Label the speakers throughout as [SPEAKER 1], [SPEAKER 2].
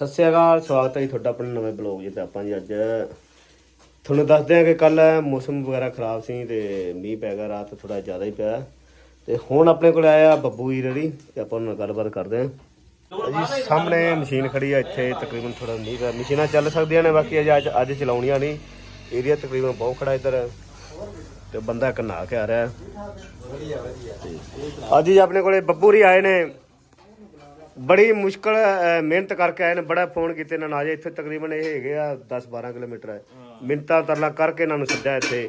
[SPEAKER 1] ਸਤਿ ਸ਼੍ਰੀ ਅਕਾਲ, ਸਵਾਗਤ ਹੈ ਜੀ ਤੁਹਾਡਾ ਆਪਣੇ ਨਵੇਂ ਬਲੌਗ 'ਚ ਤੇ ਆਪਾਂ ਜੀ ਅੱਜ। ਤੁਹਾਨੂੰ ਦੱਸਦੇ ਹਾਂ ਕਿ ਕੱਲ ਮੌਸਮ ਵਗੈਰਾ ਖਰਾਬ ਸੀ ਤੇ ਮੀਂਹ ਪੈ ਗਿਆ ਰਾਤ ਥੋੜਾ ਜ਼ਿਆਦਾ ਹੀ ਪਿਆ। ਤੇ ਹੁਣ ਆਪਣੇ ਕੋਲ ਆਇਆ ਬੱਬੂ ਹੀ ਰੜੀ ਤੇ ਆਪਾਂ ਉਹਨਾਂ ਨਾਲ ਗੱਲਬਾਤ ਕਰਦੇ ਹਾਂ। ਜੀ ਸਾਹਮਣੇ ਮਸ਼ੀਨ ਖੜੀ ਆ ਇੱਥੇ, ਤਕਰੀਬਨ ਥੋੜਾ ਮੀਂਹ ਪਿਆ। ਮਸ਼ੀਨਾਂ ਚੱਲ ਸਕਦੀਆਂ ਨੇ, ਬਾਕੀ ਅੱਜ ਅੱਜ ਚਲਾਉਣੀਆਂ ਨਹੀਂ। ਏਰੀਆ ਤਕਰੀਬਨ ਬਹੁਤ ਖੜਾ ਇੱਧਰ। ਤੇ ਬੰਦਾ ਇੱਕ ਨਹਾ ਕੇ ਆ ਰਿਹਾ। ਤੇ ਅੱਜ ਜੀ ਆਪਣੇ ਕੋਲੇ ਬੱਬੂ ਰੀ ਆਏ ਨੇ। ਬੜੀ ਮੁਸ਼ਕਲ ਅਹ, ਮਿਹਨਤ ਕਰਕੇ ਆਏ ਨੇ ਬੜਾ ਫੋਨ ਕੀਤੇ ਇਹਨਾਂ ਨਾਲ ਅਜੇ ਇੱਥੇ ਤਕਰੀਬਨ ਇਹ ਹੈਗੇ ਆ 10 12 ਕਿਲੋਮੀਟਰ ਹੈ। ਮਿੰਤਾ ਤਰਲਾ ਕਰਕੇ ਇਹਨਾਂ ਨੂੰ ਸੱਦਿਆ ਇੱਥੇ।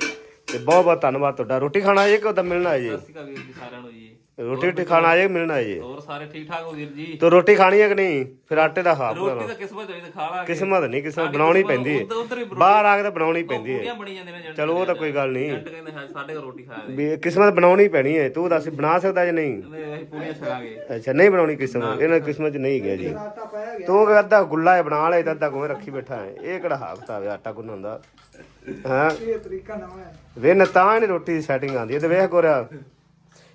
[SPEAKER 1] ਤੇ ਬਹੁਤ ਬਹੁਤ ਧੰਨਵਾਦ ਤੁਹਾਡਾ। ਰੋਟੀ ਖਾਣਾ ਆਏ ਕਿ ਉਦੋਂ ਮਿਲਣਾ ਆਏ ਜੀ?
[SPEAKER 2] ਸਤਿ ਸ਼੍ਰੀ ਅਕਾਲ ਵੀਰ ਜੀ ਸਾਰਿਆਂ ਨੂੰ ਜੀ।
[SPEAKER 1] ਰੋਟੀ ਰੋਟੀ ਖਾਣਾ ਆਏ ਮਿਲਣਾ ਆਏ ਜੀ?
[SPEAKER 2] ਹੋਰ ਸਾਰੇ ਠੀਕ ਠਾਕ ਹੋ ਵੀਰ ਜੀ?
[SPEAKER 1] ਤੋ ਰੋਟੀ ਖਾਣੀ ਹੈ ਕਿ ਨਹੀਂ? ਫਿਰ ਆਟੇ ਦਾ ਖਾ
[SPEAKER 2] ਰੋਟੀ ਤਾਂ ਕਿਸਮਤ ਹੋਈ ਤਾਂ ਖਾ ਲਾਂਗੇ
[SPEAKER 1] ਕਿਸਮਤ ਨਹੀਂ ਕਿਸਮਤ ਬਣਾਉਣੀ ਪੈਂਦੀ ਹੈ
[SPEAKER 2] ਉੱਧਰ ਹੀ
[SPEAKER 1] ਬਾਹਰ ਆ ਕੇ ਤਾਂ ਬਣਾਉਣੀ ਪੈਂਦੀ ਹੈ
[SPEAKER 2] ਪੂਰੀਆਂ ਬਣੀ ਜਾਂਦੇ ਨੇ ਜੰਟ
[SPEAKER 1] ਚਲੋ ਉਹ ਤਾਂ ਕੋਈ ਗੱਲ ਨਹੀਂ।
[SPEAKER 2] ਜੰਟ ਕਹਿੰਦੇ ਹਾਂ ਸਾਡੇ ਘਰ ਰੋਟੀ ਖਾਇਆ ਦੇ
[SPEAKER 1] ਵੀ ਕਿਸਮਤ ਬਣਾਉਣੀ ਪੈਣੀ ਹੈ ਤੂੰ ਦੱਸ ਬਣਾ ਸਕਦਾ ਜਾਂ ਨਹੀਂ?
[SPEAKER 2] ਅਸੀਂ ਪੂਰੀਆਂ
[SPEAKER 1] ਅੱਛਾ ਨਹੀਂ ਬਣਾਉਣੀ ਕਿਸਮਤ। ਇਹਨਾਂ ਦੀ ਕਿਸਮਤ ਚ ਨਹੀਂ ਗਿਆ ਜੀ। ਤੂੰ ਕਿ ਅੱਧਾ ਗੁੱਲਾ ਹੈ ਬਣਾ ਲੈ ਤਾਂ ਅੱਧਾ ਕੋਵੇਂ ਰੱਖੀ ਬੈਠਾ ਹੈ ਇਹ ਕਿਹੜਾ ਹਾਕਤਾ ਵੇ ਆਟਾ ਗੁੰਨ ਹੁੰਦਾ ਹਾਂ?
[SPEAKER 3] ਇਹ ਤਰੀਕਾ ਨਵਾਂ ਹੈ।
[SPEAKER 1] ਵੇ ਨਾ ਤਾਂ ਨਹੀਂ ਰੋਟੀ ਦੀ ਸੈਟਿੰਗ ਆਉਂਦੀ ਹੈ ਤੇ ਵੇਖ ਗੋਰਿਆ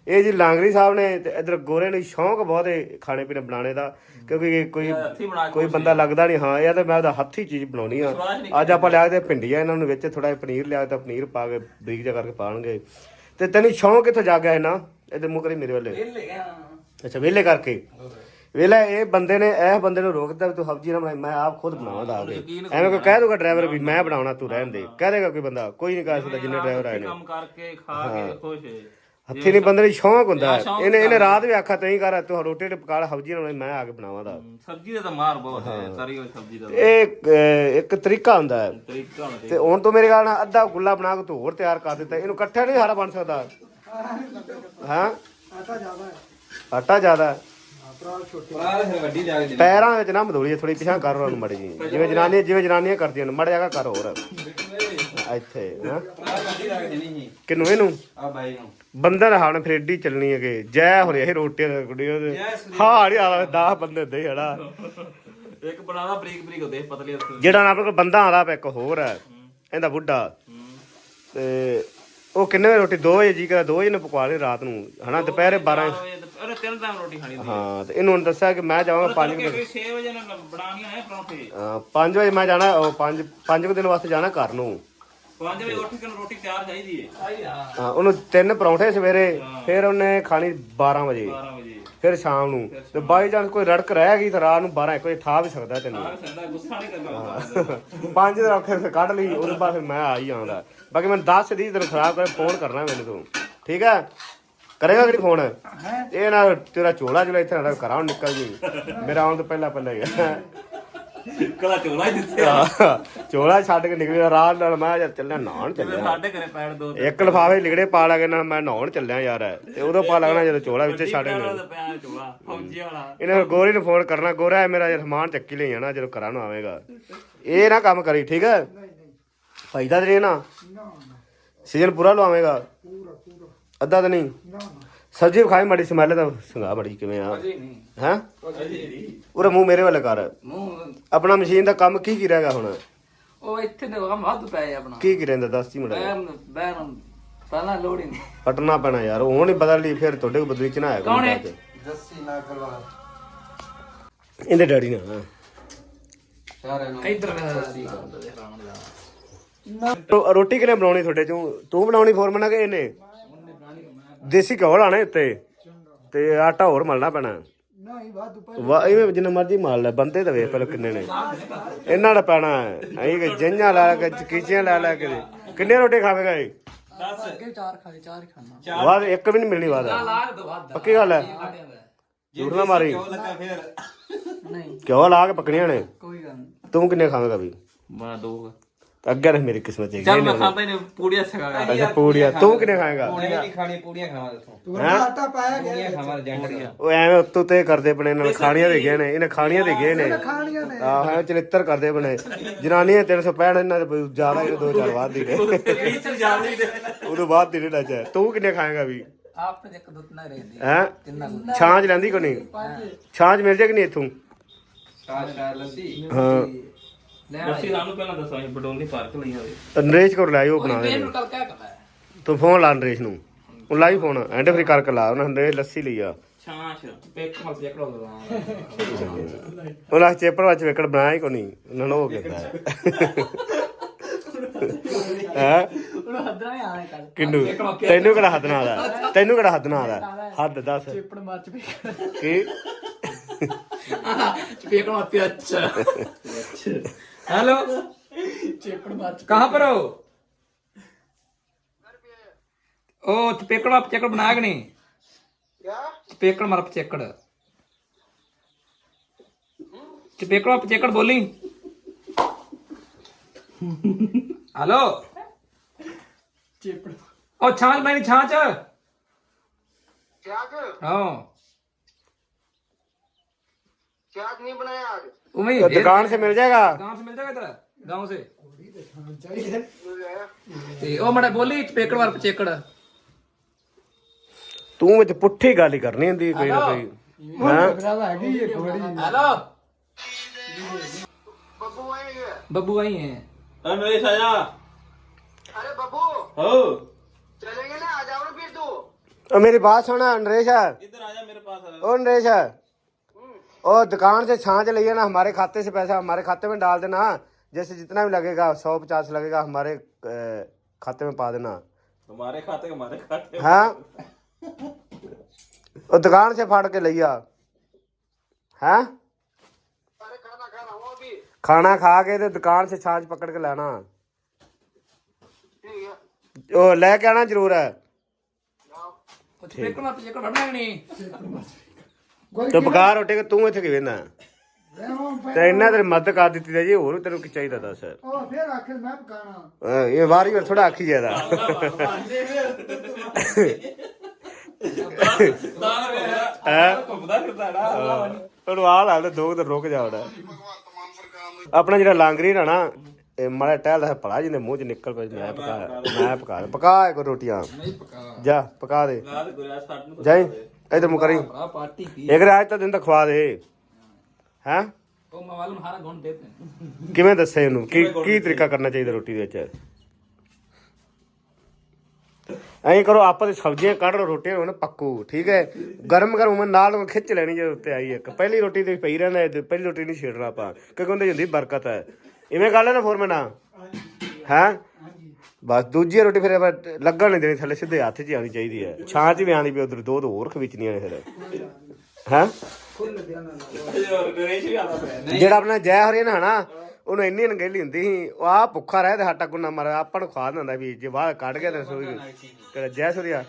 [SPEAKER 1] ਇਹ ਜੀ ਲਾਂਗਰੀ ਸਾਹਿਬ ਨੇ ਤੇ ਇਧਰ ਗੋਰੇ ਨੂੰ ਸ਼ੌਂਕ ਬਹੁਤ ਹੈ ਖਾਣੇ ਪੀਣੇ ਬਣਾਉਣੇ ਦਾ ਕਿਉਂਕਿ ਇਹ ਕੋਈ
[SPEAKER 2] ਹੱਥੀ ਬਣਾ ਕੇ
[SPEAKER 1] ਕੋਈ ਬੰਦਾ ਲੱਗਦਾ ਨਹੀਂ ਹਾਂ ਇਹ ਤਾਂ ਮੈਂ ਉਹਦਾ ਹੱਥੀ ਚੀਜ਼ ਬਣਾਉਣੀ ਆ। ਅੱਜ ਆਪਾਂ ਲਿਆ ਦੇ ਭਿੰਡੀਆਂ ਇਹਨਾਂ ਨੂੰ ਵਿੱਚ ਥੋੜਾ ਜਿਹਾ ਪਨੀਰ ਲਿਆ ਤਾਂ ਪਨੀਰ ਪਾ ਕੇ ਬਰੀਕ ਜਿਹਾ ਕਰਕੇ ਪਾਣਗੇ ਤੇ ਤੈਨੂੰ ਸ਼ੌਂਕ ਕਿੱਥੋਂ ਜਾਗ ਗਿਆ ਹੈ ਨਾ ਇਹਦੇ ਮੂੰਹ ਕਰੀ ਮੇਰੇ ਵੱਲੇ। ਅੱਛਾ ਵਿਹਲੇ ਕਰਕੇ। ਵੇਲੇ ਇਹ ਬੰਦੇ ਨੇ ਇਹ ਬੰਦੇ ਨੂੰ ਰੋਕਦਾ ਵੀ ਤੂੰ ਸਬਜ਼ੀ ਨਾ ਬਣਾਈ ਮੈਂ ਆਪ ਖੁਦ ਬਣਾਵਾਂ ਦਾ ਕੇ। ਐਵੇਂ ਕੋਈ ਕਹਿ ਦੂਗਾ ਡਰਾਈਵਰ ਵੀ ਮੈਂ ਬਣਾਉਣਾ ਤੂੰ ਰਹਿਣ ਦੇ। ਕਹਿ ਦੇਗਾ ਕੋਈ ਬੰਦਾ ਕੋਈ ਨਹੀਂ ਕਹਿ ਸਕਦਾ ਜਿੰਨੇ ਡਰਾਈਵਰ ਆਏ ਨੇ।
[SPEAKER 2] ਕੰਮ ਕਰਕੇ ਖਾ ਕੇ ਖੁਸ਼
[SPEAKER 1] ਹੱਥੀ ਨਹੀਂ ਬੰਦੇ ਨੂੰ ਸ਼ੌਂਕ ਹੁੰਦਾ। ਇਹਨੇ ਇਹਨੇ ਰਾਤ ਵੀ ਆਖਾ ਤੈਂ ਕਰ ਤੂੰ ਰੋਟੀ ਤੇ ਪਕਾ ਲੈ ਸਬਜ਼ੀ ਨਾ ਬਣਾਈ ਮੈਂ ਆ ਕੇ ਬਣਾਵਾਂ ਦਾ
[SPEAKER 2] ਸਬਜ਼ੀ ਦਾ ਤਾਂ ਮਾਰ ਬਹੁਤ ਹੈ ਤਰੀ ਹੋਈ ਸਬਜ਼ੀ ਦਾ।
[SPEAKER 1] ਇਹ ਇੱਕ ਤਰੀਕਾ ਹੁੰਦਾ ਹੈ।
[SPEAKER 2] ਤਰੀਕਾ ਚਾਹੀਦਾ
[SPEAKER 1] ਤੇ ਹੁਣ ਤੋਂ ਮੇਰੇ ਖਿਆਲ ਨਾਲ ਅੱਧਾ ਗੁੱਲਾ ਬਣਾ ਕੇ ਤੂੰ ਹੋਰ ਤਿਆਰ ਕਰ ਦਿੱਤਾ। ਇਹਨੂੰ ਇਕੱਠਾ ਨਹੀਂ ਸਾਰਾ ਬਣ ਸਕਦਾ। ਹਾਂ?
[SPEAKER 3] ਆਟਾ ਜ਼ਿਆਦਾ ਹੈ।
[SPEAKER 1] ਆਟਾ ਜ਼ਿਆਦਾ ਹੈ। ਪੈਰਾਂ ਵਿੱਚ ਨਾ ਮਧੋਲੀ ਥੋੜੀ ਪਿਛਾਂ ਕਰ ਨੂੰ ਮੜੀ ਜੀ ਜਿਵੇਂ ਜਨਾਨੀਆਂ ਜਿਵੇਂ ਜਨਾਨੀਆਂ ਕਰਦੀਆਂ ਨੇ ਮੜ ਜਾਗਾ ਕਰ ਹੋਰ। ਇੱਥੇ ਹਾਂ। ਕਿਨੂੰ ਇਹਨੂੰ? ਬੰਦਾ ਦਾ ਹਾਣ ਫਿਰ ਏਡੀ ਚੱਲਣੀ ਹੈਗੇ। ਜੈ ਹੋ ਰਿਹਾ ਇਹ ਰੋਟੀਆਂ ਦੇ ਕੁੜੀ ਉਹਦੇ। ਹਾਂ ਨਹੀਂ ਆਲਾ 10 ਬੰਦੇ ਦੇ ਹੜਾ
[SPEAKER 2] ਇੱਕ ਬਣਾਦਾ ਬਰੀਕ ਬਰੀਕ ਹੁੰਦੇ ਪਤਲੇ ਹੱਥ।
[SPEAKER 1] ਜਿਹੜਾ ਨਾ ਆਪਣੇ ਕੋਲ ਬੰਦਾ ਆਲਾ ਪਿਆ ਇੱਕ ਹੋਰ ਹੈ ਇਹਦਾ ਬੁੱਢਾ। ਤੇ ਉਹ ਕਿੰਨੇ ਵਜੇ ਰੋਟੀ? 2 ਵਜੇ ਜੀ ਕਰਾ 2 ਵਜੇ ਨੇ ਪਕਵਾ ਲਈ ਰਾਤ ਨੂੰ ਹਨਾ? ਦੁਪਹਿਰੇ 12
[SPEAKER 2] ਉਹਨੇ ਤਿੰਨ ਟਾਈਮ ਰੋਟੀ ਖਾਣੀ ਹੁੰਦੀ
[SPEAKER 1] ਹਾਂ ਤੇ ਇਹਨੂੰ ਹੁਣ ਦੱਸਿਆ ਕਿ ਮੈਂ ਜਾਵਾਂਗਾ 5
[SPEAKER 2] ਹੈ 6 ਵਜੇ ਨਾਲ ਬਣਾਉਣੀਆਂ ਹੈ ਪਰੌਂਠੇ।
[SPEAKER 1] 5 ਵਜੇ ਮੈਂ ਜਾਣਾ ਉਹ 5 5 ਦਿਨ ਵਾਸਤੇ ਜਾਣਾ ਘਰ ਨੂੰ।
[SPEAKER 2] 5 ਵਜੇ ਉੱਠ ਕੇ ਰੋਟੀ ਤਿਆਰ ਚਾਹੀਦੀ ਹੈ
[SPEAKER 1] ਹਾਂ ਉਹਨੂੰ ਤਿੰਨ ਪਰੌਂਠੇ ਸਵੇਰੇ ਫਿਰ ਉਹਨੇ ਖਾਣੀ 12 ਵਜੇ।
[SPEAKER 2] 12 ਵਜੇ।
[SPEAKER 1] ਫਿਰ ਸ਼ਾਮ ਨੂੰ। ਤੇ ਬਾਈ ਚਾਂਸ ਕੋਈ ਰੜਕ ਰਹਿ ਗਈ ਤਾਂ ਰਾਤ ਨੂੰ 12 ਇੱਕ ਵਜੇ ਠਾ ਵੀ ਸਕਦਾ ਤੈਨੂੰ।
[SPEAKER 2] ਆ ਸੰਦਾ ਗੁੱਸਾ ਨਹੀਂ ਕਰਨਾ
[SPEAKER 1] ਪੰਜ ਦਿਨ ਔਖੇ ਫਿਰ ਕੱਢ ਲਈ ਉਹਦੇ ਬਾਅਦ ਫਿਰ ਮੈਂ ਆ ਹੀ ਆਉਂਦਾ। ਬਾਕੀ ਮੈਂ 10 ਦੀ ਦਿਨ ਖਰਾਬ ਕਰ ਫੋਨ ਕਰਨਾ ਮੈਨੂੰ ਤੂੰ। ਠੀਕ ਹੈ ਕਰੇਗਾ ਕਿਹੜੀ ਫੋਨ? ਇਹ ਨਾ ਤੇਰਾ ਚੋਲਾ ਜਿਹੜਾ ਇੱਥੇ ਨਾ ਘਰਾਂ ਨਿਕਲ ਜੀ। ਮੇਰਾ ਆਉਣ ਤੋਂ ਪਹਿਲਾਂ ਪਹਿਲਾਂ ਹੀ
[SPEAKER 2] ਕਲਾ ਚੋਲਾ ਹੀ ਦਿੱਤੇ।
[SPEAKER 1] ਚੋਲਾ ਛੱਡ ਕੇ ਨਿਕਲਿਆ ਰਾਤ ਨਾਲ ਮੈਂ ਯਾਰ ਚੱਲਿਆ ਨਹਾਉਣ ਚੱਲਿਆ।
[SPEAKER 2] ਸਾਡੇ ਘਰੇ ਪੈਣ ਦੋ
[SPEAKER 1] ਇੱਕ ਲਫਾਫੇ ਲਿਗੜੇ ਪਾ ਲਾ ਕੇ ਨਾਲ ਮੈਂ ਨਹਾਉਣ ਚੱਲਿਆ ਯਾਰ। ਤੇ ਉਦੋਂ ਪਾ ਲੱਗਣਾ ਜਦੋਂ ਚੋਲਾ ਵਿੱਚ ਛੱਡ ਨੇ
[SPEAKER 2] ਪੈਣ ਚੋਲਾ ਫੌਜੀ ਵਾਲਾ।
[SPEAKER 1] ਇਹਨੇ ਫਿਰ ਗੋਰੀ ਨੂੰ ਫੋਨ ਕਰਨਾ ਗੋਰਾ ਇਹ ਮੇਰਾ ਰਮਾਨ ਚੱਕੀ ਲਈ ਜਾਣਾ ਜਦੋਂ ਘਰਾਂ ਨੂੰ ਆਵੇਗਾ। ਇਹ ਨਾ ਕੰਮ ਕਰੀ ਠੀਕ ਹੈ ਫਾਇਦਾ ਤੇ ਨਹੀਂ ਨਾ? ਸੀਜ਼ਨ ਪੂਰਾ ਲਵਾਵੇਂਗਾ?
[SPEAKER 3] ਪੂਰਾ ਪੂਰਾ।
[SPEAKER 1] ਅੱਧਾ ਤਾਂ ਨਹੀਂ?
[SPEAKER 3] ਨਾ ਨਾ।
[SPEAKER 1] ਸਬਜ਼ੀ ਖਾਈ ਮੜੀ ਸਮੈਲ ਤਾਂ ਸੰਗਾ ਮੜੀ ਕਿਵੇਂ ਆ? ਹੈ? ਉਰੇ ਮੂੰਹ ਮੇਰੇ ਵੱਲ ਕਰ।
[SPEAKER 4] ਮੂੰਹ
[SPEAKER 1] ਆਪਣਾ ਮਸ਼ੀਨ ਦਾ ਕੰਮ ਕੀ ਕੀ ਰਹਿਗਾ ਹੁਣ?
[SPEAKER 4] ਉਹ ਇੱਥੇ ਤੇ ਕੰਮ ਹੱਥ ਪਏ ਆਪਣਾ।
[SPEAKER 1] ਕੀ ਕੀ ਰਹਿੰਦਾ ਦੱਸ ਜੀ ਮੜਾ
[SPEAKER 4] ਬੈਨ ਬੈਨ ਪਹਿਲਾਂ ਲੋੜ ਹੀ ਨਹੀਂ।
[SPEAKER 1] ਪਟਣਾ ਪੈਣਾ ਯਾਰ ਉਹ ਨਹੀਂ ਬਦਲ ਲਈ ਫਿਰ ਤੁਹਾਡੇ ਕੋ ਬਦਲੀ ਚ ਨਾ ਆਇਆ
[SPEAKER 4] ਕੌਣ ਹੈ?
[SPEAKER 3] ਜੱਸੀ ਨਾ ਕਰਵਾ।
[SPEAKER 1] ਇਹਦੇ ਡੈਡੀ ਨਾਲ
[SPEAKER 4] ਇੱਧਰ ਸੀ ਕਰਦਾ ਦੇ ਹਰਾਮ ਦਾ
[SPEAKER 1] ਰੋ- ਰੋਟੀ ਕਿਨੇ ਬਣਾਉਣੀ ਤੁਹਾਡੇ ਚੋਂ? ਤੂੰ ਬਣਾਉਣੀ ਫੋਰਮਨ ਆ ਕਿ ਇਹਨੇ? ਦੇਸੀ ਘਿਓ ਲਾਣੇ ਉੱਤੇ। ਤੇ ਆਟਾ ਹੋਰ ਮਲਣਾ ਪੈਣਾ।
[SPEAKER 3] ਨਹੀਂ ਵਾਧੂ
[SPEAKER 1] ਵਾ ਜਿੰਨਾ ਮਰਜ਼ੀ ਮਾਲ ਲੈ ਬੰਦੇ ਤਾਂ ਵੇਖ ਪਹਿਲਾਂ ਕਿੰਨੇ ਨੇ। ਇਹਨਾਂ ਦਾ ਪੈਣਾ ਹੈ। ਐਂ ਕਿ ਜੰਝਾਂ ਲੈ ਲੈ ਕੇ ਚਕੀਚੀਆਂ ਲੈ ਲੈ ਕੇ। ਕਿੰਨੇ ਰੋਟੀ ਖਾਵੇਗਾ ਇਹ
[SPEAKER 4] ਅੱਗੇ ਚਾਰ ਖਾਏ ਚਾਰ ਹੀ ਖਾਣਾ।
[SPEAKER 1] ਬਾਅਦ ਇੱਕ ਵੀ ਨਹੀਂ ਮਿਲਣੀ ਬਾਅਦ
[SPEAKER 4] ਲਾਗ ਦੋ ਵੱਧ
[SPEAKER 1] ਪੱਕੀ ਗੱਲ ਹੈ। ਨਾ ਮਾਰੀ।
[SPEAKER 4] ਨਹੀਂ।
[SPEAKER 1] ਕਿਉਂ ਲਾ ਕੇ ਪਕੜੀਆਂ ਨੇ।
[SPEAKER 4] ਕੋਈ ਗੱਲ ਨਹੀਂ।
[SPEAKER 1] ਤੂੰ ਕਿੰਨੇ ਖਾਵੇਂਗਾ ਵੀ?
[SPEAKER 2] ਮੈਂ ਦੋ।
[SPEAKER 1] ਅੱਗੇ ਨਾ ਮੇਰੀ ਕਿਸਮਤ ਚ
[SPEAKER 2] ਚੱਲ ਮੈਂ ਖਾਂਦਾ ਹੀ ਨਹੀਂ ਪੂੜੀਆਂ ਛਕਾ
[SPEAKER 1] ਅੱਛਾ ਪੂੜੀਆਂ। ਤੂੰ ਕਿੰਨੇ ਖਾਏਗਾ?
[SPEAKER 5] ਨਹੀਂ ਖਾਣੀ ਪੂੜੀਆਂ ਖਾਵਾਂ ਦੱਸੋ।
[SPEAKER 3] ਤੂੰ ਤਾਂ ਆਟਾ ਪਾਇਆ ਗਿਆ
[SPEAKER 5] ਪੂੜੀਆਂ ਖਾਵਾਂ ਦੀਆਂ
[SPEAKER 1] ਉਹ ਐਵੇਂ ਉੱਤੋਂ ਤੇ ਕਰਦੇ ਬਣੇ ਨਾਲ ਖਾਣੀਆਂ ਦੇ ਗਏ ਨੇ ਇਹਨੇ ਖਾਣੀਆਂ ਦੇ ਗਏ ਨੇ।
[SPEAKER 3] ਖਾਣੀਆਂ ਨੇ।
[SPEAKER 1] ਆਹ ਹੈ ਚਲਿੱਤਰ ਕਰਦੇ ਬਣੇ। ਜਨਾਨੀਆਂ 365 ਇਹਨਾਂ ਦੇ ਜ਼ਿਆਦਾ ਹੀ ਦੋ ਚਾਰ ਬਾਅਦ ਦੀ ਨੇ। ਉਦੋਂ ਬਾਅਦ ਦੀ ਨਹੀਂ ਚਾਹ ਤੂੰ ਕਿੰਨੇ ਖਾਏਗਾ ਵੀ?
[SPEAKER 4] ਆਪਣੇ ਦੇ ਇੱਕ ਦੁੱਤ ਨਾ ਰਹਿੰਦੀ
[SPEAKER 1] ਹੈ?
[SPEAKER 4] ਤਿੰਨਾਂ
[SPEAKER 1] ਛਾਂਝ ਲੈਂਦੀ ਕੋ ਨਹੀਂ? ਛਾਂਝ ਮਿਲ ਜਾਏਗੀ ਨਹੀਂ ਇੱਥੋਂ?
[SPEAKER 5] ਸਾਜ ਕਰ ਲੱਸੀ
[SPEAKER 1] ਹਾਂ। ਨਰੇਸ਼ ਕੋਲ ਲੈ ਆਇਓ ਬਣਾ ਦੇ।
[SPEAKER 4] ਕੱਲ ਕਹਿ ਕਰਦਾ
[SPEAKER 1] ਤੂੰ ਫੋਨ ਲਾ ਨਰੇਸ਼ ਨੂੰ। ਉਹ ਲਾਈ ਫੋਨ ਐਂਡ ਫਰੀ ਕਰਕੇ ਲਾ ਉਹਨਾਂ ਨੇ ਲੱਸੀ ਲਈ ਆ।
[SPEAKER 2] ਛਾਂਛ
[SPEAKER 4] ਪੇਕ ਮਸ ਜਕੜਾ
[SPEAKER 1] ਉਹਨਾਂ ਚੇਪਰ ਵਿੱਚ ਵੇਕੜ ਬਣਾਇਆ ਕੋ ਨਹੀਂ। ਉਹਨਾਂ ਨੂੰ ਹੋ? ਗਿਆ ਹੈ
[SPEAKER 4] ਕੱਲ
[SPEAKER 1] ਕਿੰਨੂ? ਤੈਨੂੰ ਕਿਹੜਾ ਹੱਦ ਨਾਲ ਆਦਾ ਤੈਨੂੰ ਕਿਹੜਾ ਹੱਦ ਨਾਲ ਆਦਾ ਹੱਦ ਦੱਸ।
[SPEAKER 4] ਚੇਪੜ ਮਾਰਚ ਵੀ।
[SPEAKER 1] ਕੀ?
[SPEAKER 4] ਚਪੇਕ ਮਾਰ ਪਿਆ ਅੱਛਾ। हेलो चेपड़ मार कहाँ पर हो ओ चपेकड़ मार चेकड़ बना के नहीं
[SPEAKER 3] क्या
[SPEAKER 4] चपेकड़ मार चेकड़ चपेकड़ मार चेकड़ बोली हेलो चेपड़ ओ छाछ मैंने छाछ
[SPEAKER 3] क्या कर
[SPEAKER 4] हाँ
[SPEAKER 3] क्या नहीं बनाया आज
[SPEAKER 4] उमें
[SPEAKER 1] तो दुकान से मिल जाएगा
[SPEAKER 4] गांव से मिल जाएगा इधर गांव से ਤੇ ਉਹ ਮੜਾ ਬੋਲੀ ਚਪੇਕੜ ਵਾਰ ਪਚੇਕੜ
[SPEAKER 1] ਤੂੰ ਵਿੱਚ ਪੁੱਠੀ ਗੱਲ ਹੀ ਕਰਨੀ ਹੁੰਦੀ ਕੋਈ ਨਾ ਕੋਈ ਹਾਂ
[SPEAKER 4] ਹੈਲੋ
[SPEAKER 3] बब्बू आएंगे
[SPEAKER 4] ਬੱਬੂ ਆਈ ਹੈ
[SPEAKER 2] ਅਨਰੇਸ਼ ਆਇਆ
[SPEAKER 3] अरे बब्बू
[SPEAKER 2] ਹੋ
[SPEAKER 3] चलेंगे ना आ जाओ ना फिर तू
[SPEAKER 1] ओ मेरी बात सुना नरेश
[SPEAKER 2] इधर आजा मेरे पास
[SPEAKER 1] ओ नरेश ओ दुकान से छाछ ले ना हमारे खाते से पैसा हमारे खाते में डाल देना जैसे जितना भी लगेगा सौ पचास लगेगा हमारे अ, खाते में पा देना
[SPEAKER 2] हमारे खाते हमारे खाते
[SPEAKER 1] हाँ ओ दुकान से फाड़ के लिया हैं
[SPEAKER 3] अरे खाना खाना वो भी
[SPEAKER 1] खाना खा के तो दुकान से छाछ पकड़ के लाना
[SPEAKER 3] ठीक है
[SPEAKER 1] ओ लेके आना जरूर है
[SPEAKER 4] ਉਹ ਚਪੇਕੜ ਵਾਰ ਪਚੇਕੜ ਵੜਨਾ ਨਹੀਂ
[SPEAKER 1] ਤੂੰ ਪਕਾ ਰੋਟੀ ਕਿ ਤੂੰ ਇੱਥੇ ਕਿਵੇਂ ਨਾ ਤੇ ਇਹਨਾਂ ਤੇਰੀ ਮਦਦ ਕਰ ਦਿੱਤੀ ਦਾ ਜੀ ਹੋਰ ਤੈਨੂੰ ਕੀ ਚਾਹੀਦਾ ਦੱਸ
[SPEAKER 3] ਉਹ ਫੇਰ ਆਖੇ ਮੈਂ
[SPEAKER 1] ਪਕਾਣਾ ਇਹ ਵਾਰੀ ਵਾਰ ਥੋੜਾ ਆਖੀ ਜਾਦਾ ਤਾਂ ਲਾ ਲੈ ਦੋ ਦਿਨ ਰੁਕ ਜਾ ਆਪਣਾ ਜਿਹੜਾ ਲਾਂਗਰੀ ਨਾ ਨਾ ਇਹ ਮਾੜਾ ਟਹਿਲ ਦਾ ਭਲਾ ਜਿੰਦੇ ਮੂੰਹ ਚ ਨਿਕਲ ਪਏ ਮੈਂ ਪਕਾ ਮੈਂ ਪਕਾ ਪਕਾ ਇੱਕ ਰੋਟੀਆਂ ਜਾ ਪਕਾ ਦੇ ਜਾਈ ਇਧਰ ਮੁਕਰੀ
[SPEAKER 4] ਆ ਪਾਰਟੀ ਕੀ
[SPEAKER 1] ਇੱਕ ਰਾਜ ਤਾਂ ਦਿਨ ਤਾਂ ਖਵਾ ਦੇ। ਹੈ?
[SPEAKER 4] ਉਹ ਮੈਂ ਮਾਲੂਮ ਹਾਰਾ ਗੁਣ ਦੇਤੇ
[SPEAKER 1] ਕਿਵੇਂ ਦੱਸੇ ਇਹਨੂੰ ਕੀ ਕੀ ਤਰੀਕਾ ਕਰਨਾ ਚਾਹੀਦਾ ਰੋਟੀ ਦੇ ਵਿੱਚ? ਐਂ ਕਰੋ ਆਪਾਂ ਦੀ ਸਬਜ਼ੀਆਂ ਕੱਢ ਲਓ ਰੋਟੀਆਂ ਹੋਣ ਪੱਕੂ ਠੀਕ ਹੈ? ਗਰਮ ਗਰਮ ਨਾਲ ਨੂੰ ਖਿੱਚ ਲੈਣੀ ਜਦੋਂ ਉੱਤੇ ਆਈ ਇੱਕ। ਪਹਿਲੀ ਰੋਟੀ ਤੇ ਪਈ ਰਹਿਣਾ ਇਹ ਤੇ ਪਹਿਲੀ ਰੋਟੀ ਨਹੀਂ ਛੇੜਨਾ ਆਪਾਂ ਕਿਉਂਕਿ ਉਹਦੇ 'ਚ ਹੁੰਦੀ ਬਰਕਤ ਹੈ। ਇਵੇਂ ਗੱਲ ਹੈ ਨਾ ਫੋਰਮੈਨਾ ਹੈ? ਬਸ ਦੂਜੀ ਰੋਟੀ ਫਿਰ ਆਪਾਂ ਲੱਗਣ ਨਹੀਂ ਦੇਣੀ ਥੱਲੇ ਸਿੱਧੇ ਹੱਥ 'ਚ ਹੀ ਆਉਣੀ ਚਾਹੀਦੀ ਹੈ। ਛਾਂ 'ਚ ਵੀ ਆਉਂਦੀ ਵੀ ਉਧਰ ਦੋ ਦੋ ਹੋਰ ਖਵਿਚਣੀਆਂ ਨੇ ਫਿਰ। ਹੈ? ਜਿਹੜਾ ਆਪਣਾ ਜੈ ਹਰੀ ਨਾ ਹਨਾ ਉਹਨੂੰ ਇੰਨੀ ਅਣਗਹਿਲੀ ਹੁੰਦੀ ਸੀ ਉਹ ਆ ਭੁੱਖਾ ਰਹਿ ਤੇ ਆਟਾ ਗੁੰਨਾ ਮਾਰ ਆਪਾਂ ਨੂੰ ਖਵਾ ਦਿੰਦਾ ਵੀ ਜੇ ਬਾਹਰ ਕੱਢ ਗਿਆ ਤਾਂ ਰਸੋਈ ਤੇਰਾ ਜੈ ਸੁਰਿਆ।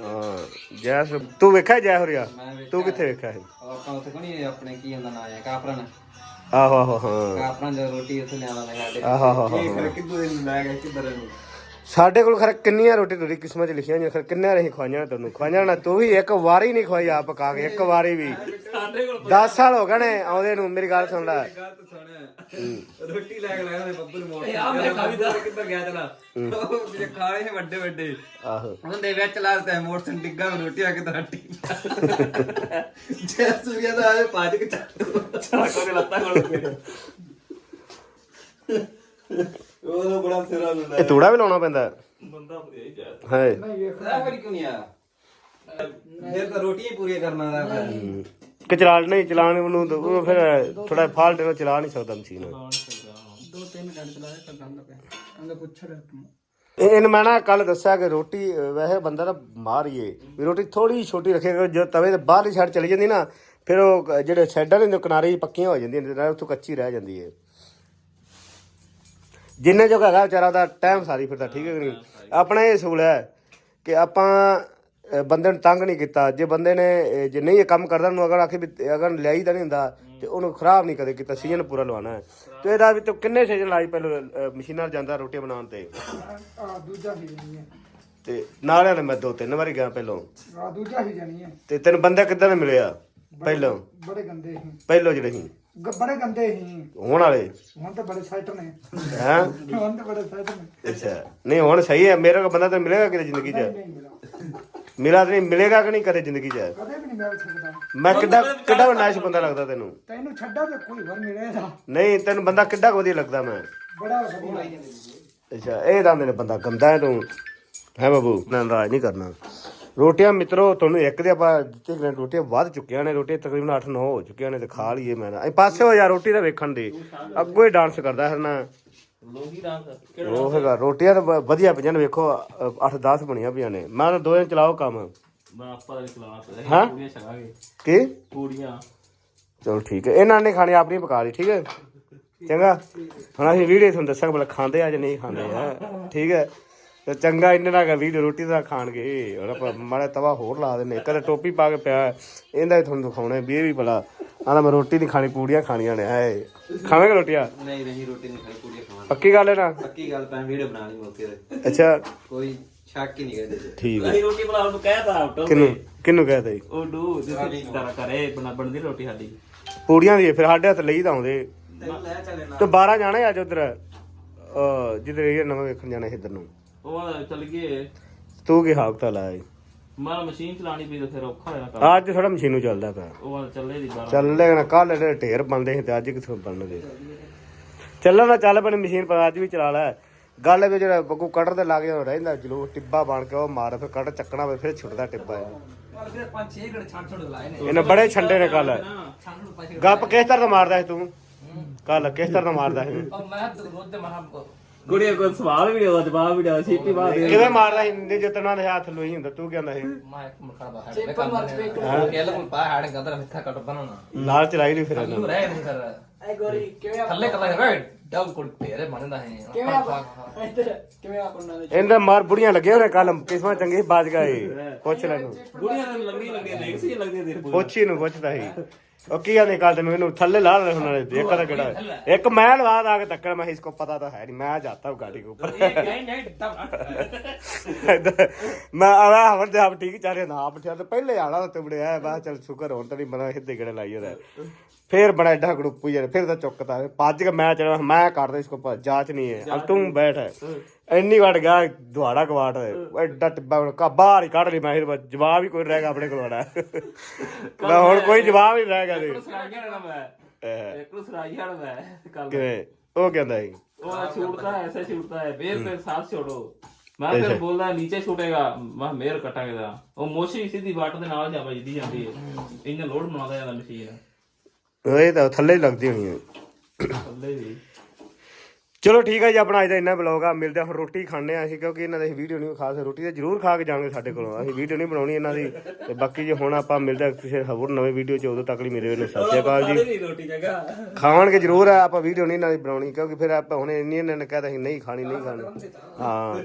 [SPEAKER 1] ਹਾਂ ਜੈ ਸੁ- ਤੂੰ ਵੇਖਿਆ ਜੈ ਹੁਰੀਆ ਤੂੰ ਕਿੱਥੇ ਵੇਖਿਆ ਹੈ
[SPEAKER 5] ਆਪਾਂ ਉੱਥੇ ਕੋਣੀ ਆਪਣੇ ਕੀ ਹੁੰਦਾ ਨਾਂ ਹੈ ਕਾਪਰਨ।
[SPEAKER 1] ਆਹੋ ਆਹੋ ਹਾਂ।
[SPEAKER 5] ਕਾਪਰਨ ਜਦੋਂ ਰੋਟੀ ਉੱਥੇ ਲਿਆਉਂਦਾ ਨੇ ਸਾਡੇ।
[SPEAKER 1] ਆਹੋ ਆਹੋ ਆਹੋ।
[SPEAKER 5] ਇਹ ਫਿਰ ਕਿੱਦੋਂ ਦੇ ਲੈ ਗਏ ਕਿੱਧਰ ਨੂੰ?
[SPEAKER 1] ਸਾਡੇ ਕੋਲ ਖਰ ਕਿੰਨੀਆਂ ਰੋਟੀ ਤੁਹਾਡੀ ਕਿਸਮਤ ਚ ਲਿਖੀਆਂ ਹੋਈਆਂ ਖਰ ਕਿੰਨੇ ਰਹੀ ਖਵਾਈਆਂ ਤੈਨੂੰ ਖਵਾਈਆਂ ਨਾ ਤੂੰ ਵੀ ਇੱਕ ਵਾਰੀ ਨਹੀਂ ਖਵਾਈ ਆਪ ਪਕਾ ਕੇ ਇੱਕ ਵਾਰੀ ਵੀ। 10 ਸਾਲ ਹੋ ਗਏ ਨੇ ਆਉਂਦੇ ਨੂੰ ਮੇਰੀ ਗੱਲ ਸੁਣ ਲੈ।
[SPEAKER 5] ਗੱਲ ਤਾਂ ਸੁਣ। ਰੋਟੀ ਲੈ ਕੇ ਲਾਇਆ ਬੱਬੂ ਨੂੰ ਮੋੜ
[SPEAKER 4] ਆ ਮੈਂ ਖਾ ਵੀ ਦਾ
[SPEAKER 5] ਕਿੱਧਰ ਗਿਆ ਤੇਰਾ? ਉਹ ਜਿਹੜੇ ਖਾਏ ਸੀ ਵੱਡੇ ਵੱਡੇ।
[SPEAKER 1] ਆਹੋ।
[SPEAKER 5] ਉਹਦੇ ਵਿੱਚ ਲਾਤਾ ਮੋਟਰਸਾਈਕਲ ਡਿੱਗਾ ਰੋਟੀ ਆ ਕੇ ਤਾਂ ਹੱਟੀ। ਜੇ ਸੁਗਿਆ ਤਾਂ ਆਏ ਪਾਜ ਕੇ ਚੱਕ
[SPEAKER 2] ਕੋਈ ਲੱਤਾਂ ਕੋਲ। ਫਿਰ
[SPEAKER 5] ਉਹ ਬੜਾ ਸਿਰਾ ਹੁੰਦਾ
[SPEAKER 1] ਇਹ ਤੂੜਾ ਵੀ ਲਾਉਣਾ ਪੈਂਦਾ
[SPEAKER 2] ਬੰਦਾ ਇਹ ਜਾ
[SPEAKER 1] ਹੈ।
[SPEAKER 5] ਇਹ ਫਿਰ ਕਿਉਂ ਨਹੀਂ ਆਇਆ ਫਿਰ ਤਾਂ ਰੋਟੀਆਂ ਹੀ ਪੂਰੀਆਂ ਕਰਨਾ ਦਾ ਫਿਰ।
[SPEAKER 1] ਨਹੀਂ। ਚਲਾਣ ਨੂੰ ਤਾਂ ਉਹ ਫਿਰ ਥੋੜਾ ਫਾਲਟ ਨਾਲ ਚਲਾ ਨਹੀਂ ਸਕਦਾ ਮਸ਼ੀਨ।
[SPEAKER 4] ਦੋ ਤਿੰਨ ਘੰਟੇ ਚਲਾਇਆ ਤਾਂ ਗੰਦ ਪਿਆ। ਅੰਦਰ ਪੁੱਛ ਰਿਹਾ ਤੂੰ।
[SPEAKER 1] ਇਹ- ਇਹਨੂੰ ਮੈਂ ਨਾ ਕੱਲ ਦੱਸਿਆ ਕਿ ਰੋਟੀ ਅਹ, ਵੈਸੇ ਬੰਦਾ ਤਾਂ ਮਾਰ ਹੀ ਏ ਵੀ ਰੋਟੀ ਥੋੜੀ ਛੋਟੀ ਰੱਖੇਗਾ ਜਦੋਂ ਤਵੇ ਦੇ ਬਾਹਰਲੀ ਸਾਈਡ ਚਲੀ ਜਾਂਦੀ ਨਾ ਫਿਰ ਉਹ ਕ- ਜਿਹੜੇ ਸਾਈਡਾਂ ਨੇ ਕਿਨਾਰੇ ਜਿਹੇ ਪੱਕੀਆਂ ਹੋ ਜਾਂਦੀਆਂ ਨੇ ਉੱਥੋਂ ਕੱਚੀ ਰਹਿ ਜਾਂਦੀ ਏ ਜਿੰਨੇ ਜੋ ਹੈਗਾ ਵਿਚਾਰਾ ਦਾ ਟਾਈਮ ਸਾਰੀ ਫਿਰਦਾ ਠੀਕ ਹੈ ਕਿ ਨਹੀਂ? ਆਪਣਾ ਇਹ ਅਸੂਲ ਹੈ ਕਿ ਆਪਾਂ ਬੰਦੇ ਨੂੰ ਤੰਗ ਨਹੀਂ ਕੀਤਾ। ਜੇ ਬੰਦੇ ਨੇ ਜੇ ਨਹੀਂ ਇਹ ਕੰਮ ਕਰਦਾ ਨੂੰ ਅਗਰ ਆਖੇ ਵੀ ਅਗਰ ਲਿਆਈ ਤਾਂ ਨਹੀਂ ਹੁੰਦਾ ਤੇ ਉਹਨੂੰ ਖਰਾਬ ਨਹੀਂ ਕਦੇ ਕੀਤਾ ਸੀਜ਼ਨ ਪੂਰਾ ਲਵਾਉਣਾ ਹੈ। ਤੇ ਇਹਦਾ ਵੀ ਤੂੰ ਕਿੰਨੇ ਸੀਜ਼ਨ ਲਾਈ ਪਹਿਲਾਂ ਅਹ, ਮਸ਼ੀਨਾਂ 'ਤੇ ਜਾਂਦਾ ਰੋਟੀ ਬਣਾਉਣ ਤੇ?
[SPEAKER 3] ਆ ਦੂਜਾ ਹੀ ਜਾਣੀ ਹੈ।
[SPEAKER 1] ਤੇ ਨਾਲਿਆਂ ਨੇ ਮੈਂ ਦੋ ਤਿੰਨ ਵਾਰੀ ਗਿਆ ਪਹਿਲੋਂ।
[SPEAKER 3] ਆ ਦੂਜਾ ਹੀ ਜਾਣੀ ਹੈ।
[SPEAKER 1] ਤੇ ਤੈਨੂੰ ਬੰਦਾ ਕਿੱਦਾਂ ਦੇ ਮਿਲਿਆ? ਪਹਿਲੋਂ।
[SPEAKER 3] ਬੜੇ ਗੰਦੇ ਸੀ।
[SPEAKER 1] ਪਹਿਲੋਂ ਜਿਹੜੇ ਸੀ।
[SPEAKER 3] ਗ- ਬੜੇ ਗੰਦੇ ਸੀ।
[SPEAKER 1] ਹੋਣ ਵਾਲੇ।
[SPEAKER 3] ਹੁਣ ਤਾਂ ਬੜੇ ਸਾਈਟ ਨੇ।
[SPEAKER 1] ਹੈ?
[SPEAKER 3] ਹੁਣ ਤਾਂ ਬੜੇ ਸਾਈਟ ਨੇ।
[SPEAKER 1] ਅੱਛਾ। ਨਹੀਂ ਹੁਣ ਸਹੀ ਹੈ। ਮੇਰਾ ਕੋਲ ਬੰਦਾ ਤਾਂ ਮਿਲੇਗਾ ਕਿਤੇ ਜ਼ਿੰਦਗੀ 'ਚ?
[SPEAKER 3] ਨਹੀਂ ਮਿਲਾ
[SPEAKER 1] ਮਿਲਾ ਤਾਂ ਨਹੀਂ ਮਿਲੇਗਾ ਕਿ ਨਹੀਂ ਕਦੇ ਜ਼ਿੰਦਗੀ 'ਚ?
[SPEAKER 3] ਕਦੇ ਵੀ ਨਹੀਂ ਮਿਲ ਸਕਦਾ।
[SPEAKER 1] ਮੈਂ ਕਿੱਡਾ ਕਿੱਡਾ ਨਾਇਸ਼ ਬੰਦਾ ਲੱਗਦਾ ਤੈਨੂੰ?
[SPEAKER 3] ਤੈਨੂੰ ਛੱਡਾ ਤੇ ਕੋਈ ਹੋਰ ਮਿਲੇਗਾ
[SPEAKER 1] ਨਹੀਂ ਤੈਨੂੰ ਬੰਦਾ ਕਿੱਡਾ ਕੁ ਵਧੀਆ ਲੱਗਦਾ ਮੈਂ?
[SPEAKER 3] ਬੜਾ ਵਧੀਆ
[SPEAKER 1] ਅੱਛਾ ਇਹ ਤਾਂ ਮੇਰੇ ਬੰਦਾ ਗੰਦਾ ਹੈ ਤੂੰ। ਹੈ ਬਾਬੂ ਨਾ ਨਾਰਾਜ਼ ਨਹੀਂ ਕਰਨਾ। ਰੋਟੀਆਂ ਮਿੱਤਰੋ ਤੁਹਾਨੂੰ ਇੱਕ ਦੇ ਆਪਾਂ ਦਿੱਤੇ ਗਏ ਰੋਟੀਆਂ ਵੱਧ ਚੁੱਕੀਆਂ ਨੇ ਰੋਟੀਆਂ ਤਕਰੀਬਨ 8-9 ਹੋ ਚੁੱਕੀਆਂ ਨੇ ਤੇ ਖਾ ਲਈਏ ਮੈਂ ਨਾ ਪਾਸੇ ਹੋ ਯਾਰ ਰੋਟੀ ਦਾ ਵੇਖਣ ਦੇ। ਅੱਗੋਂ ਹੀ ਡਾਂਸ ਕਰਦਾ ਹੈ ਨਾ
[SPEAKER 2] ਲੋਹੀ ਡਾਂਸ ਕਿਹੜਾ
[SPEAKER 1] ਉਹ ਹੈਗਾ ਰੋਟੀਆਂ ਤਾਂ ਵ- ਵਧੀਆ ਪਈਆਂ ਨੇ ਵੇਖੋ 8-10 ਬਣੀਆਂ ਪਈਆਂ ਨੇ। ਮੈਂ ਤਾਂ ਦੋ ਦਿਨ ਚਲਾਓ ਕੰਮ।
[SPEAKER 2] ਮੈਂ ਆਪਾਂ ਦਾ ਕਲਾਸ
[SPEAKER 1] ਹਾਂ?
[SPEAKER 2] ਪੂੜੀਆਂ ਛਕਾਂਗੇ।
[SPEAKER 1] ਕੀ?
[SPEAKER 2] ਪੂੜੀਆਂ।
[SPEAKER 1] ਚਲੋ ਠੀਕ ਹੈ। ਇਹਨਾਂ ਨੇ ਖਾਣੀ ਆਪਣੀ ਪਕਾ ਲਈ ਠੀਕ ਹੈ? ਚੰਗਾ। ਹੁਣ ਅਸੀਂ ਵੀਡੀਓ ਤੁਹਾਨੂੰ ਦੱਸਾਂਗੇ ਬਲ ਖਾਂਦੇ ਆ ਜਾਂ ਨਹੀਂ ਖਾਂਦੇ ਆ। ਠੀਕ ਹੈ? ਤੇ ਚੰਗਾ ਇਹਨਾਂ ਨਾਲ ਵੀਡੀਓ ਰੋਟੀ ਦਾ ਖਾਣਗੇ। ਹੁਣ ਆਪਾਂ ਮਾੜਾ ਤਵਾ ਹੋਰ ਲਾ ਦਿੰਨੇ ਕਦੇ ਟੋਪੀ ਪਾ ਕੇ ਪਿਆ ਹੈ। ਇਹਦਾ ਵੀ ਤੁਹਾਨੂੰ ਦਿਖਾਉਣਾ ਵੀ ਇਹ ਵੀ ਬਲਾ ਆਂਦਾ ਮੈਂ ਰੋਟੀ ਨਹੀਂ ਖਾਣੀ ਪੂੜੀਆਂ ਖਾਣੀਆਂ ਨੇ ਹਾਏ ਖਾਵੇਂਗੇ ਰੋਟੀਆਂ?
[SPEAKER 5] ਨਹੀਂ ਨਹੀਂ ਰੋਟੀ ਨਹੀਂ ਖਾਈ ਪੂਰੀ ਖਾਵਾਂ
[SPEAKER 1] ਪੱਕੀ ਗੱਲ ਹੈ ਨਾ?
[SPEAKER 5] ਪੱਕੀ ਗੱਲ ਤਾਂ ਵੀਡੀਓ ਬਣਾ ਲਈ ਮੌਕੇ ਤੇ।
[SPEAKER 1] ਅੱਛਾ।
[SPEAKER 5] ਕੋਈ ਸ਼ੱਕ ਹੀ ਨਹੀਂ ਕਰਦੇ ਜੀ
[SPEAKER 1] ਠੀਕ ਹੈ।
[SPEAKER 2] ਰੋਟੀ ਬਣਾਉਣ ਨੂੰ ਕਹਿਤਾ ਆਟੋ
[SPEAKER 1] ਕਿਨੂੰ ਕਿਨੂੰ ਕਹਦੇ
[SPEAKER 2] ਉਹ ਡੂ ਜਿੱਥੇ ਤਰ੍ਹਾਂ ਕਰੇ ਬਣਾ ਬਣਦੀ ਰੋਟੀ ਸਾਡੀ।
[SPEAKER 1] ਪੂੜੀਆਂ ਦੀ ਫਿਰ ਸਾਡੇ ਹੱਥ ਲਈ ਤਾਂ ਆਉਂਦੇ।
[SPEAKER 5] ਤੈਨੂੰ ਲੈ ਚੱਲੇ ਨਾ
[SPEAKER 1] ਤੇ 12 ਜਾਣਾ ਅੱਜ ਉਧਰ। ਅ ਜਿੱਧਰ ਇਹ ਨਵਾਂ ਵੇਖਣ ਜਾਣਾ ਇੱਧਰ ਨੂੰ।
[SPEAKER 2] ਉਹ ਚੱਲ ਗਏ।
[SPEAKER 1] ਤੂੰ ਕੀ ਹਾਕਤਾ ਲਾਇਆ
[SPEAKER 2] ਮਾਰਾ ਮਸ਼ੀਨ ਚਲਾਣੀ ਪਈ ਤਾਂ ਫਿਰ ਔਖਾ ਹੋਇਆ ਕੰਮ
[SPEAKER 1] ਅੱਜ ਥੋੜਾ ਮਸ਼ੀਨੂ ਚੱਲਦਾ ਪਿਆ।
[SPEAKER 2] ਉਹ ਚੱਲੇ ਦੀ ਬਾਰਾਂ।
[SPEAKER 1] ਚੱਲ ਲੈਣਾ ਕੱਲ ਦੇ ਢੇਰ ਬਣਦੇ ਸੀ ਤੇ ਅੱਜ ਕਿੱਥੋਂ ਬਣਨਗੇ? ਚੱਲਣ ਦਾ ਚੱਲ ਬਣੀ ਮਸ਼ੀਨ ਪਰ ਅੱਜ ਵੀ ਚਲਾ ਲੈ। ਗੱਲ ਵੀ ਜਿਹੜਾ ਬੱਗੂ ਕਟਰ ਦੇ ਲੱਗ ਜਾਂਦਾ ਰਹਿੰਦਾ ਜਲੂ ਟਿੱਬਾ ਬਣ ਕੇ ਉਹ ਮਾਰ ਫਿਰ ਕਟਰ ਚੱਕਣਾ ਫਿਰ ਛੁੱਟਦਾ ਟਿੱਬਾ ਇਹ।
[SPEAKER 4] ਨੇ।
[SPEAKER 1] ਇਹਨੇ ਬੜੇ ਛੰਡੇ ਨੇ ਕੱਲ ਗੱਪ ਕਿਸ ਤਰ੍ਹਾਂ ਦਾ ਮਾਰਦਾ ਸੀ ਤੂੰ? ਕੱਲ ਕਿਸ ਤਰ੍ਹਾਂ ਦਾ ਮਾਰਦਾ ਸੀ?
[SPEAKER 4] ਮੈਂ ਮਹਾ
[SPEAKER 2] ਗੁੜੀਆ ਕੋਈ ਸਵਾਲ ਵੀ ਉਹਦਾ ਜਵਾਬ ਵੀ ਦਿਆ ਛੇਤੀ ਬਾਅਦ ਦੇ
[SPEAKER 1] ਕਿਵੇਂ ਮਾਰਦਾ ਨਿੰਦੇ ਜਿੱਤਣਾ ਦੇ ਹੱਥ ਲੋਈ ਹੁੰਦਾ ਤੂੰ ਕਹਿੰਦਾ ਸੀ?
[SPEAKER 4] ਮੈਂ ਇੱਕ ਮੁਖੜਾ ਦਾ ਹੈ ਮੈਂ ਕੰਮ ਨੇ ਕਹਿ ਲਓ ਪਾ ਹਾੜ ਗੰਦਰ ਮਿੱਠਾ ਕੱਟ ਬਣਾਉਣਾ।
[SPEAKER 1] ਲਾਲ ਚਲਾਈ ਨਹੀਂ ਫਿਰ ਇਹਨੂੰ।
[SPEAKER 4] ਤੂੰ ਰਹਿ ਨਹੀਂ ਕਰ
[SPEAKER 3] ਐ ਗੋਰੀ ਕਿਵੇਂ
[SPEAKER 4] ਥੱਲੇ ਕੱਲਾ ਹੈ ਡਬ ਕੋਲ ਤੇਰੇ ਬਣਦਾ ਹੈ
[SPEAKER 3] ਕਿਵੇਂ ਆਪਾਂ ਇੱਧਰ ਕਿਵੇਂ ਆਪਾਂ ਉਹਨਾਂ ਦੇ
[SPEAKER 1] ਇਹਦਾ ਮਾਰ ਬੁੜੀਆਂ ਲੱਗੇ ਹੋਣੇ ਕੱਲ ਕਿਸਮਤ ਚੰਗੀ ਸੀ, ਬਾਜ ਗਏ। ਪੁੱਛ ਲੈ ਨੂੰ
[SPEAKER 2] ਗੁੜੀਆ ਨੂੰ ਲੱਗਦੀ ਲੱਗਦੀ ਦੇਖ ਸੀ ਲੱਗਦੀ ਦੇਰ ਪੂਰੀ
[SPEAKER 1] ਪੁੱਛੀ ਨੂੰ ਪੁੱਛਦਾ ਸੀ। ਉਹ ਕੀ ਆਂਦੇ ਕੱਲ ਤੈਨੂੰ ਇਹਨੂੰ ਥੱਲੇ ਲਾ ਲੈ ਉਹਨਾਂ ਨੇ ਦੇਖਾ ਤਾਂ ਕਿਹੜਾ ਹੈ। ਇੱਕ ਮੈਂ ਲਵਾ ਆ ਕੇ ਤੱਕਰ ਮੈਂ ਇਸਕੋ ਪਤਾ ਤਾਂ ਹੈ ਨਹੀਂ ਮੈਂ ਜਾਤਾ ਹੂੰ गाड़ी के ऊपर
[SPEAKER 4] ਨਹੀਂ ਨਹੀਂ ਡਬ
[SPEAKER 1] ਮੈਂ ਆਵਾ ਹਵਰ ਦੇ ਆਪ ਠੀਕ ਚਾਰੇ ਨਾ ਆਪ ਠਿਆ ਤੇ ਪਹਿਲੇ ਆਲਾ ਤੇ ਬੜਿਆ ਬਾ ਚੱਲ ਸ਼ੁਕਰ ਹੁਣ ਤਾਂ ਨਹੀਂ ਬਣਾ ਹਿੱਦੇ ਗੜੇ ਲਾਈ ਉਹਦਾ ਫੇਰ ਬੜਾ ਐਡਾ ਗੜੂਪੂ ਯਾਰ ਫਿਰ ਤਾਂ ਚੁੱਕਤਾ ਭੱਜ ਕੇ ਮੈਂ ਚਲਾ ਮੈਂ ਕਰਦਾ ਇਸਕੋ ਪਾ ਜਾਂਚ ਨਹੀਂ ਹੈ ਅਬ ਤੂੰ ਬੈਠ ਇੰਨੀ ਵੜ ਗਿਆ ਦੁਆੜਾ ਕਵਾਟ ਐਡਾ ਟਿੱਬਾ ਹੁਣ ਕਾ ਬਾਹਰ ਹੀ ਕੱਢ ਲਈ ਮੈਂ ਫਿਰ ਬਸ ਜਵਾਬ ਹੀ ਕੋਈ ਰਹਿ ਗਿਆ ਆਪਣੇ ਕੋਲ ਆੜਾ ਮੈਂ ਹੁਣ ਕੋਈ ਜਵਾਬ ਹੀ ਰਹਿ ਗਿਆ ਦੇ
[SPEAKER 2] ਸਰਾਈਆਂ ਨਾ ਮੈਂ ਇੱਕ ਨੂੰ ਸਰਾਈਆਂ ਨਾ ਮੈਂ ਕੱਲ
[SPEAKER 1] ਕਿਵੇਂ ਉਹ ਕਹਿੰਦਾ ਸੀ
[SPEAKER 2] वो छूटता है ऐसे छूटता है बेर पे साथ छोड़ो ਮੈਂ ਫਿਰ ਬੋਲਦਾ ਨੀਚੇ ਛੁੱਟੇਗਾ ਮੈਂ ਮੇਰ ਕਟਾਂਗੇ ਦਾ ਉਹ ਮੋਸ਼ੀ ਸਿੱਧੀ ਵਾਟ ਦੇ ਨਾਲ ਜਾ ਵੱਜਦੀ ਜਾਂਦੀ ਹੈ ਇੰਨਾ ਲੋਡ ਬਣਾਉਂਦਾ ਜਾਂਦਾ ਮਸ਼ੀਨ
[SPEAKER 1] ਇਹ ਤਾਂ ਥੱਲੇ ਹੀ ਲੱਗਦੀ ਹੋਣੀ ਹੈ।
[SPEAKER 2] ਥੱਲੇ ਵੀ
[SPEAKER 1] ਚਲੋ ਠੀਕ ਹੈ ਜੀ ਆਪਣਾ ਅੱਜ ਦਾ ਇੰਨਾ ਬਲੌਗ ਆ। ਮਿਲਦੇ ਆ ਹੁਣ ਰੋਟੀ ਖਾਣੇ ਆ ਅਸੀਂ ਕਿਉਂਕਿ ਇਹਨਾਂ ਦੀ ਵੀਡੀਓ ਨਹੀਂ ਖਾ ਸਕਦੇ ਰੋਟੀ ਤਾਂ ਜ਼ਰੂਰ ਖਾ ਕੇ ਜਾਵਾਂਗੇ ਸਾਡੇ ਕੋਲੋਂ। ਅਸੀਂ ਵੀਡੀਓ ਨਹੀਂ ਬਣਾਉਣੀ ਇਹਨਾਂ ਦੀ। ਤੇ ਬਾਕੀ ਜੇ ਹੁਣ ਆਪਾਂ ਮਿਲਦੇ ਆ ਕਿਸੇ ਹੋਰ ਨਵੇਂ ਵੀਡੀਓ ਚ ਉਦੋਂ ਤੱਕ ਲਈ ਮੇਰੇ ਵੱਲੋਂ ਸਤਿ ਸ਼੍ਰੀ ਅਕਾਲ ਜੀ। ਖਾਣਗੇ ਜ਼ਰੂਰ ਆ ਆਪਾਂ ਵੀਡੀਓ ਨਹੀਂ ਇਹਨਾਂ ਦੀ ਬਣਾਉਣੀ ਕਿਉਂਕਿ ਫਿਰ ਆਪਾਂ ਹੁਣ ਇੰਨੀ ਇਹਨਾਂ ਨੇ ਕਹਿਤਾ ਸੀ ਨਹੀਂ ਖਾਣੀ ਨਹੀਂ ਖਾਣੀ। ਹਾਂ।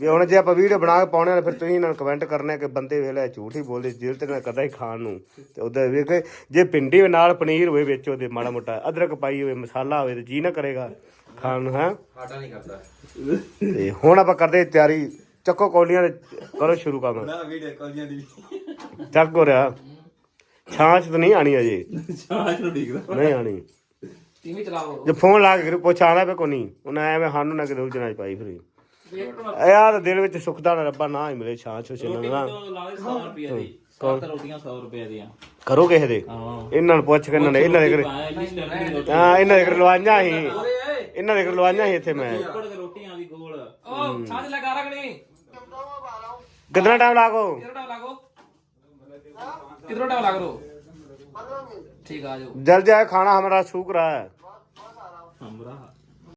[SPEAKER 1] ਵੀ ਹੁਣ ਜੇ ਆਪਾਂ ਵੀਡੀਓ ਬਣਾ ਕੇ ਪਾਉਣੇ ਆ ਫਿਰ ਤੁਸੀਂ ਇਹਨਾਂ ਨੂੰ ਕਮੈਂਟ ਕਰਨੇ ਕਿ ਬੰਦੇ ਵੇਲੇ ਝੂਠ ਹੀ ਬੋਲਦੇ ਦਿਲ ਤੇ ਨਾ ਕਦਾ ਹੀ ਖਾਣ ਨੂੰ। ਤੇ ਉਹਦਾ ਵੀ ਕਿ ਜੇ ਪਿੰਡੀ ਨਾਲ ਪਨੀਰ ਹੋਵੇ ਵਿੱਚ ਉਹਦੇ ਮਾੜਾ ਮੋਟਾ ਅਦਰਕ ਪਾਈ ਹੋਵੇ ਮਸਾਲਾ ਹੋਵੇ ਤੇ ਜੀ ਨਾ ਕਰੇਗਾ ਖਾਣ ਨੂੰ ਹਾਂ?
[SPEAKER 5] ਸਾਡਾ ਨਹੀਂ ਕਰਦਾ।
[SPEAKER 1] ਤੇ ਹੁਣ ਆਪਾਂ ਕਰਦੇ ਤਿਆਰੀ। ਚੱਕੋ ਕੌਲੀਆਂ ਤੇ ਕਰੋ ਸ਼ੁਰੂ ਕੰਮ।
[SPEAKER 5] ਨਾ ਵੀਡੀਓ ਕਾਲੀਆਂ ਦੀ
[SPEAKER 1] ਚੱਕ ਹੋ ਰਿਹਾ। ਛਾਂਚ ਤਾਂ ਨਹੀਂ ਆਣੀ ਅਜੇ।
[SPEAKER 2] ਚਾਹ ਨੂੰ ਡਿੱਗਦਾ
[SPEAKER 1] ਨਹੀਂ ਆਣੀ।
[SPEAKER 4] ਟੀਵੀ ਚਲਾਓ।
[SPEAKER 1] ਜੇ ਫੋਨ ਲਾ ਕੇ ਪੁੱਛ ਆਣਾ ਪੇ ਕੋ ਨਹੀਂ। ਉਹਨਾਂ ਐਵੇਂ ਸਾਨੂੰ ਨਾ ਕਿ ਉਲਝਣਾ ਚ ਪਾਈ ਫਿਰ। ਯਾਰ ਦਿਲ ਵਿੱਚ ਸੁੱਖ ਦਾ ਰੱਬਾ ਨਾ ਹੀ ਮਿਲੇ ਛਾਂਚ ਹੋ
[SPEAKER 2] ਰੋਟੀ
[SPEAKER 1] ਛਿੰਨਾ
[SPEAKER 2] ਤੋਂ ਲਾ ਦੇ 100 ਰੁਪਏ ਦੀ ਸੱਤ ਰੋਟੀਆਂ 100 ਰੁਪਏ ਦੀਆਂ
[SPEAKER 1] ਕਰੋ ਕਿਸੇ ਦੇ
[SPEAKER 2] ਹਾਂ
[SPEAKER 1] ਇਹਨਾਂ ਨੂੰ ਪੁੱਛ ਕੇ ਇਹਨਾਂ ਨੇ ਇਹਨਾਂ ਦੇ ਘਰੇ
[SPEAKER 2] ਪਾਇਆ ਜੀ ਸਟੈਂਡ ਦੀ ਰੋਟੀ
[SPEAKER 1] ਹਾਂ ਇਹਨਾਂ ਦੇ ਘਰੇ ਲਵਾਈਆਂ ਸੀ ਇਹਨਾਂ ਦੇ ਘਰੇ ਲਵਾਈਆਂ ਸੀ ਇੱਥੇ ਮੈਂ
[SPEAKER 2] ਉੱਪਰ ਦੇ ਰੋਟੀਆਂ ਦੀ ਗੋਲ
[SPEAKER 4] ਉਹ ਛਾਂਟ ਲਗਾ ਰਗਣੀ
[SPEAKER 1] ਕਿੰਨਾ ਟਾਈਮ ਲਾਗੋ
[SPEAKER 4] ਕਿਧਰੋਂ ਟਾਈਮ लागो किधरों टाइम लाग रो ठीक आ जाओ
[SPEAKER 1] जल्द जाए खाना हमारा सूख रहा है
[SPEAKER 2] ਹਮਰਾ